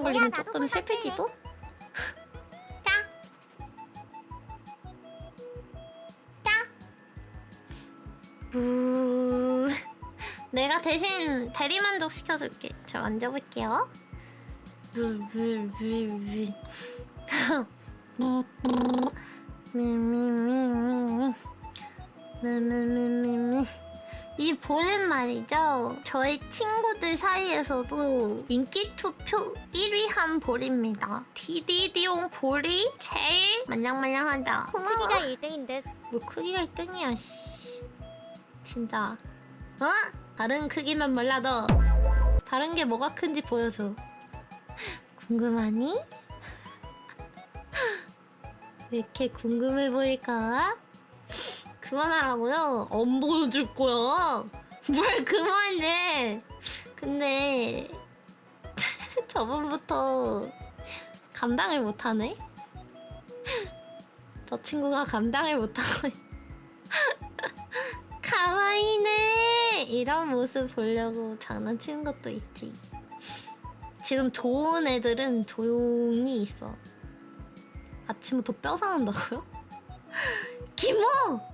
시간 걸리면 나도 조금 슬플지도? 짜! 짜! 부... 내가 대신 대리만족 시켜줄게. 저 만져볼게요. 불불불불 미미미미미 미미미미미 이 볼은 말이죠. 저의 친구들 사이에서도 인기 투표 1위 한 볼입니다. 디디디용 볼이 제일 말랑말랑하다. 크기가 1등인 듯. 뭐 크기가 1등이야, 씨. 진짜. 어? 다른 크기만 몰라도 다른 게 뭐가 큰지 보여줘. 궁금하니? 왜 이렇게 궁금해 보일까? 그만하라고요? 안 보여줄 거야. 뭘 그만해. 근데 저번부터 감당을 못하네. 저 친구가 감당을 못하고 있- 가와이네 이런 모습 보려고 장난치는 것도 있지. 지금 좋은 애들은 조용히 있어. 아침부터 뼈 사는다고요? 김호!